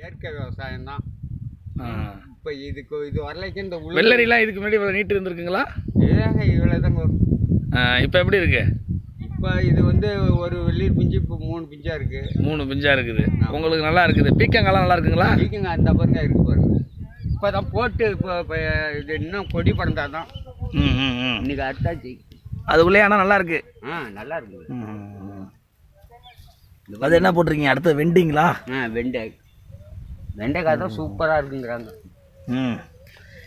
இயற்கை விவசாயம் தான். இப்போ இதுக்கு இது வரலைக்கு இந்த வெள்ளரிலாம் இதுக்கு முன்னாடி இவ்வளோ நீட்டு இருந்திருக்குங்களா? ஏங்க இவ்வளோ தாங்க இப்போ எப்படி இருக்கு? இப்போ இது வந்து ஒரு வெள்ளீர் பிஞ்சு இப்போ மூணு பிஞ்சா இருக்கு. மூணு பிஞ்சா இருக்குது. உங்களுக்கு நல்லா இருக்குது. பீக்கங்காலாம் நல்லா இருக்குங்களா? இருக்குங்க அந்த பாருங்க இருக்கு பாருங்க. இப்போ தான் போட்டு இப்போ இது இன்னும் கொடி ம் ம் இன்னைக்கு அறுத்தாச்சு அதுக்குள்ளே ஆனால் நல்லா இருக்கு. ஆ நல்லா இருக்குது. அது என்ன போட்டிருக்கீங்க? அடுத்து வெண்டிங்களா? ஆ வெண்டை. வெண்டைக்காய் தான் சூப்பராக இருக்குங்கிறாங்க. ம்.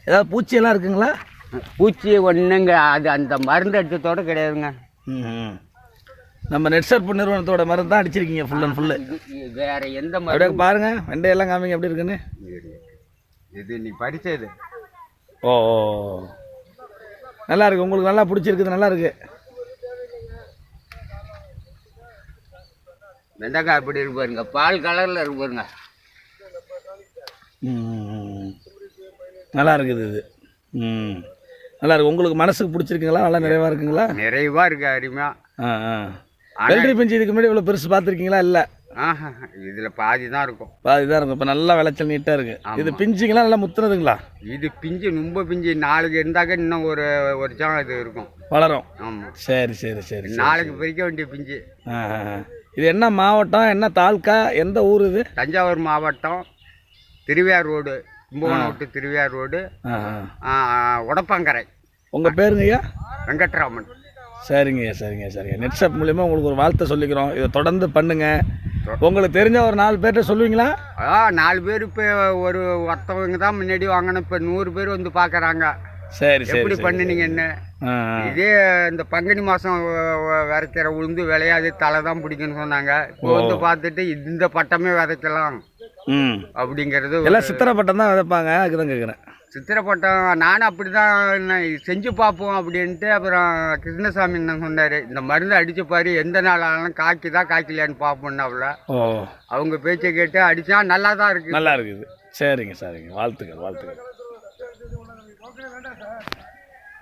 ஏதாவது பூச்சியெல்லாம் இருக்குங்களா? பூச்சி ஒன்றுங்க அது அந்த மருந்து அடிச்சதோட கிடையாதுங்க. ம் ம். நம்ம நெட்சர்ப் நிறுவனத்தோட மருந்து தான் அடிச்சிருக்கீங்க ஃபுல் அண்ட் ஃபுல்லு வேற எந்த மருந்து? பாருங்க வெண்டையெல்லாம் காமிங்க எப்படி இருக்குன்னு. இது நீ படிச்சது ஓ. நல்லா இருக்கு உங்களுக்கு நல்லா பிடிச்சிருக்குது நல்லா இருக்கு. வெண்டைக்காய் எப்படி இருக்கு பாருங்க பால் கலரில் இருக்கு பாருங்க. நல்லா இருக்குது இது. ம். நல்லா இருக்கு உங்களுக்கு மனசுக்கு பிடிச்சிருக்குங்களா? நல்லா நிறைவா இருக்குங்களா நிறைவா இருக்கு அருமையா ஆ. ஆ வெள்ளரி பிஞ்சு இதுக்கு முன்னாடி இவ்வளோ பெருசு பார்த்துருக்கீங்களா இல்லை. ஆஹா இதுல பாதி தான் இருக்கும். பாதி தான் இருக்கும். இப்போ நல்லா விளைச்சல் நீட்டாக இருக்கு இது பிஞ்சுங்களா? நல்லா முத்துனதுங்களா? இது பிஞ்சு ரொம்ப பிஞ்சு. நாளைக்கு இருந்தாக்க இன்னும் ஒரு ஒரு சாம் இது இருக்கும். வளரும். ஆமா. சரி சரி சரி. நாளைக்கு பறிக்க வேண்டிய பிஞ்சு. இது என்ன மாவட்டம்? என்ன தாலுக்கா? எந்த ஊர் இது? தஞ்சாவூர் மாவட்டம். திருவையார் ரோடு கும்பகோணம் விட்டு திருவையார் ரோடு உடப்பங்கரை உங்கள் பேருங்க ஐயா? வெங்கட்ராமன். சரிங்க சரிங்க சரிங்க. நெட்ஷாப் மூலியமாக உங்களுக்கு ஒரு வாழ்த்தை சொல்லிக்கிறோம். இதை தொடர்ந்து பண்ணுங்க. உங்களுக்கு தெரிஞ்ச ஒரு நாலு பேர்கிட்ட சொல்லுவீங்களா? ஆ நாலு பேர் இப்போ ஒரு ஒருத்தவங்க தான் முன்னாடி வாங்கினோம் இப்போ நூறு பேர் வந்து பார்க்குறாங்க சரி சரி எப்படி. பண்ணுனீங்கன்னு. இதே இந்த பங்குனி மாதம் விதைக்கிற உளுந்து விளையாது தலை தான் பிடிக்குன்னு சொன்னாங்க. இப்போ வந்து பார்த்துட்டு இந்த பட்டமே விதைக்கலாம். அப்படிங்கிறது ஒரு எல்லாம் சித்திரை பட்டம் தான் விதைப்பாங்க. அதுக்கு தான் கேட்குறேன் சித்திரை பட்டம் நானும் அப்படி தான் செஞ்சு பார்ப்போம் அப்படின்ட்டு அப்புறம் கிருஷ்ணசாமி என்ன சொன்னார் இந்த மருந்து அடிச்சு பாரு எந்த நாள் ஆனாலும் காய்க்குதா காய்க்கலையான்னு பார்ப்போம்னாப்புல ஓ. அவங்க பேச்சை கேட்டு அடிச்சா நல்லா தான் இருக்கு. நல்லா இருக்குது. சரிங்க சரிங்க. வாழ்த்துக்கள் வாழ்த்துக்கள்.